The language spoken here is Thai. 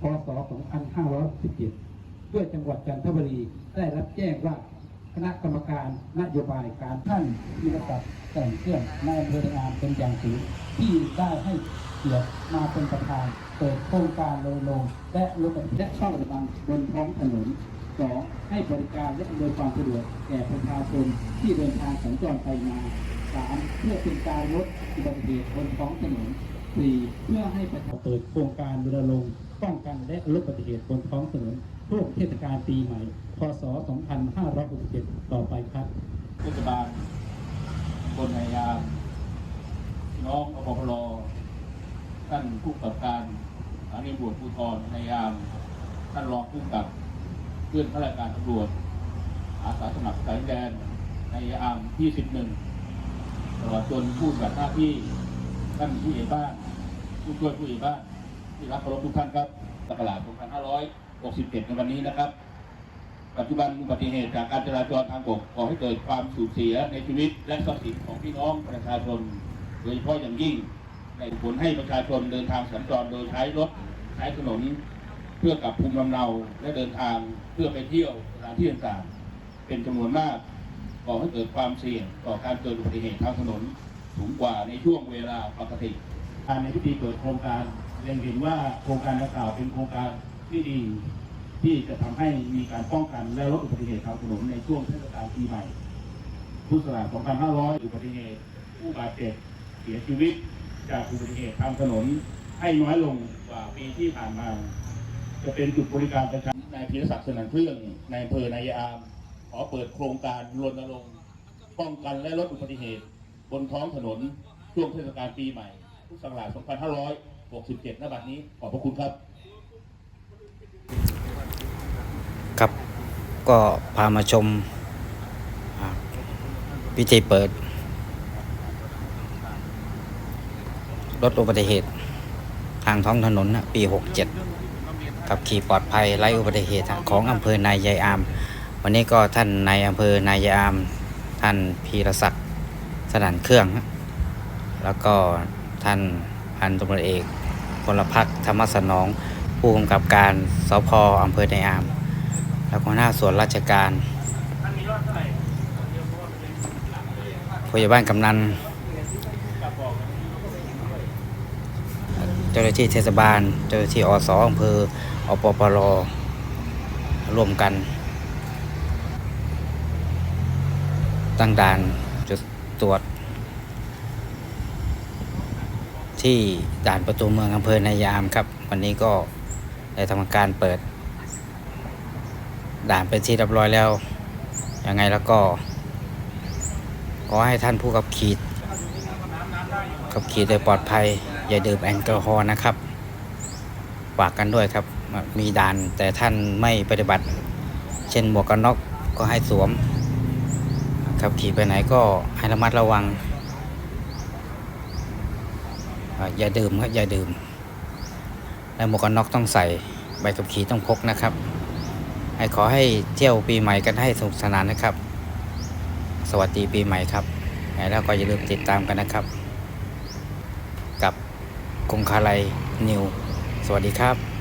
พศ 2517 ด้วยจังหวัดจันทบุรีได้รับแจ้งว่าคณะกรรมการนโยบายการท่านมีระดับแต่งเครื่องในอำเภอในอามเป็นอย่างสูงที่ได้ให้เกียรติมาเป็นประธาน เปิดโครงการโรยลงและรถและช่องระบายบนท้องถนนสองให้บริการและอำนวยความสะดวกแก่ประชาชนที่เดินทางสัญจรไปมาสามเพื่อเป็นการลดอุบัติเหตุบนท้องถนน สี่เพื่อให้ประชาเปิดโครงการรณรงค์ป้องกันและลดอุบัติเหตุบนท้องถนนช่วงเทศกาลปีใหม่ พศ 2567 ต่อไปครับเทศบาลคนในยามน้องอปพลท่านผู้กำกับการสถานีตำรวจภูธรในยาม ท่านรองผู้กับเพื่อนข้าราชการตำรวจ อาสาสมัครสายแดนในยามที่ 11ตลอดจนผู้ปฏิบัติหน้าที่ ท่านผู้ใหญ่บ้านผู้ช่วยผู้ใหญ่บ้านที่รับเคารพทุกท่านครับศักราช2567 ในวันนี้นะครับ ปัจจุบันอุบัติเหตุจากการจราจรทางบกก่อให้เกิดความสูญเสียในชีวิต และทรัพย์สินของพี่น้องประชาชน โดยเฉพาะอย่างยิ่งในผลให้ประชาชนเดินทางสัญจรโดยใช้รถใช้ถนน เพื่อกลับภูมิลำเนาและเดินทางเพื่อไปเที่ยวสถานที่ต่างๆเป็นจำนวนมากก่อให้เกิดความเสี่ยงต่อการเกิดอุบัติเหตุทางถนน สูงกว่าในช่วงเวลาปกติการในพิธีเปิดโครงการเรียนเห็นว่าโครงการดังกล่าวเป็นโครงการที่ดี ที่จะทำให้มีการป้องกันและลดอุบัติเหตุทางถนนในช่วงเทศกาลปีใหม่พุทธศักราช2500 อุบัติเหตุผู้บาดเจ็บเสียชีวิต จากอุบัติเหตุทางถนนให้น้อยลงกว่าปีที่ผ่านมา จะเป็นจุดบริการประชาชนนายพีรศักดิ์สนันเครื่องในอำเภอนายามขอเปิดโครงการรณรงค์ป้องกันและลดอุบัติเหตุ บนท้องถนนช่วงเทศกาลปีใหม่พุทธศักราช2567ณบัดนี้ขอบพระคุณครับ ครับก็พามาชมพิธีเปิดลดอุบัติเหตุทางท้องถนนปี 67ขับขี่ปลอดภัยไร้อุบัติเหตุของอำเภอนายายอาม วันนี้ก็ท่านนายอำเภอนายายอาม ท่านพีรศักดิ์ สนั่นเครื่อง แล้วก็ท่านพันตำรวจเอกพลพักษ์ธรรมสนอง ผู้กำกับการสพอำเภอนยอาม แล้วก็หน้าส่วนราชการผู้ใหญ่บ้านกำนันเจ้าหน้าที่เทศบาล เจ้าหน้าที่อสอำเภออปปรร่วมกัน ตั้งด่าน ตรวจ ที่ด่านประตูเมืองอำเภอนายามครับ วันนี้ก็ได้ทำการเปิด ด่านเป็นที่เรียบร้อยแล้วยังไงแล้วก็ ขอให้ท่านผู้ขับขี่ขับขี่โดยปลอดภัย อย่าดื่มแอลกอฮอล์นะครับฝากกันด้วยครับ มีด่านแต่ท่านไม่ปฏิบัติ เช่นหมวกกันน็อกก็ให้สวม ขับขี่ไปไหนก็ให้ระมัดระวัง อย่าดื่มครับอย่าดื่ม และหมวกกันน็อกต้องใส่ใบขับขี่ต้องพกนะครับ ให้ขอให้เที่ยวปีใหม่กันให้สนุกสนานนะครับ สวัสดีปีใหม่ครับ แล้วก็อย่าลืมติดตามกันนะครับ กับกงคาไลนิว สวัสดีครับ